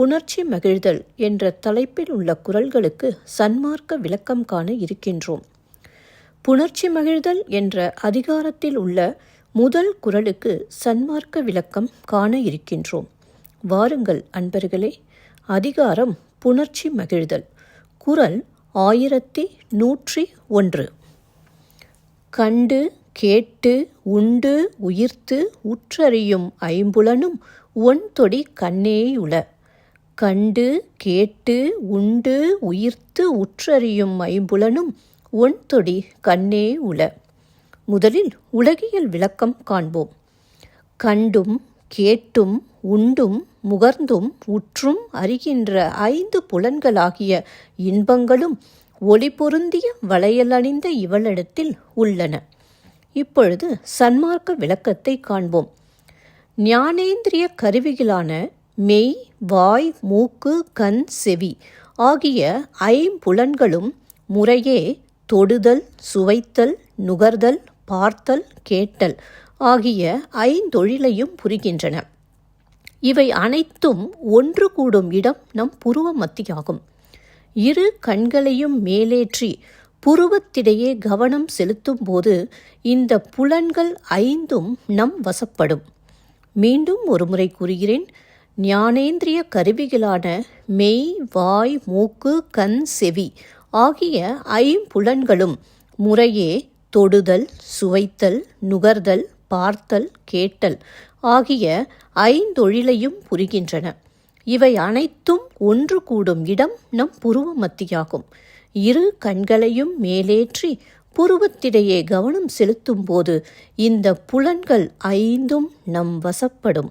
புணர்ச்சி மகிழ்தல் என்ற தலைப்பில் உள்ள குரல்களுக்கு சன்மார்க்க விளக்கம் காண இருக்கின்றோம். புணர்ச்சி மகிழ்தல் என்ற அதிகாரத்தில் உள்ள முதல் குரலுக்கு சன்மார்க்க விளக்கம் காண இருக்கின்றோம். வாருங்கள் அன்பர்களே அதிகாரம் புணர்ச்சி மகிழ்தல் குரல் ஆயிரத்தி நூற்றி ஒன்று. கண்டு கேட்டு உண்டு உயிர்த்து உற்றறியும் ஐம்புலனும் ஒன்தொடி கண்ணேயுள. கண்டு கேட்டு உண்டு உயிர்த்து உற்றறியும் ஐம்புலனும் ஒன்தொடி கண்ணே உல முதலில் உலகியல் விளக்கம் காண்போம். கண்டும் கேட்டும் உண்டும் முகர்ந்தும் உற்றும் அறிகின்ற ஐந்து புலன்களாகிய இன்பங்களும் ஒளி பொருந்திய வளையலணிந்த இவளிடத்தில் உள்ளன. இப்பொழுது சன்மார்க்க விளக்கத்தை காண்போம். ஞானேந்திரிய கருவிகளான மெய் வாய் மூக்கு கண் செவி ஆகிய ஐம்புலன்களும் முறையே தொடுதல் சுவைத்தல் நுகர்தல் பார்த்தல் கேட்டல் ஆகிய ஐந்தொழிலையும் புரிகின்றன. இவை அனைத்தும் ஒன்று கூடும் இடம் நம் புருவ மத்தியாகும். இரு கண்களையும் மேலேற்றி புருவத்திடையே கவனம் செலுத்தும் போது இந்த புலன்கள் ஐந்தும் நம் வசப்படும். மீண்டும் ஒருமுறை கூறுகிறேன். ஞானேந்திரிய கருவிகளான மெய் வாய் மூக்கு கண் செவி ஆகிய ஐம்புலன்களும் முறையே தொடுதல் சுவைத்தல் நுகர்தல் பார்த்தல் கேட்டல் ஆகிய ஐந்தொழிலையும் புரிகின்றன. இவை அனைத்தும் ஒன்று கூடும் இடம் நம் புருவ மத்தியாகும் இரு கண்களையும் மேலேற்றி புருவத்திடையே கவனம் செலுத்தும் போது இந்த புலன்கள் ஐந்தும் நம் வசப்படும்.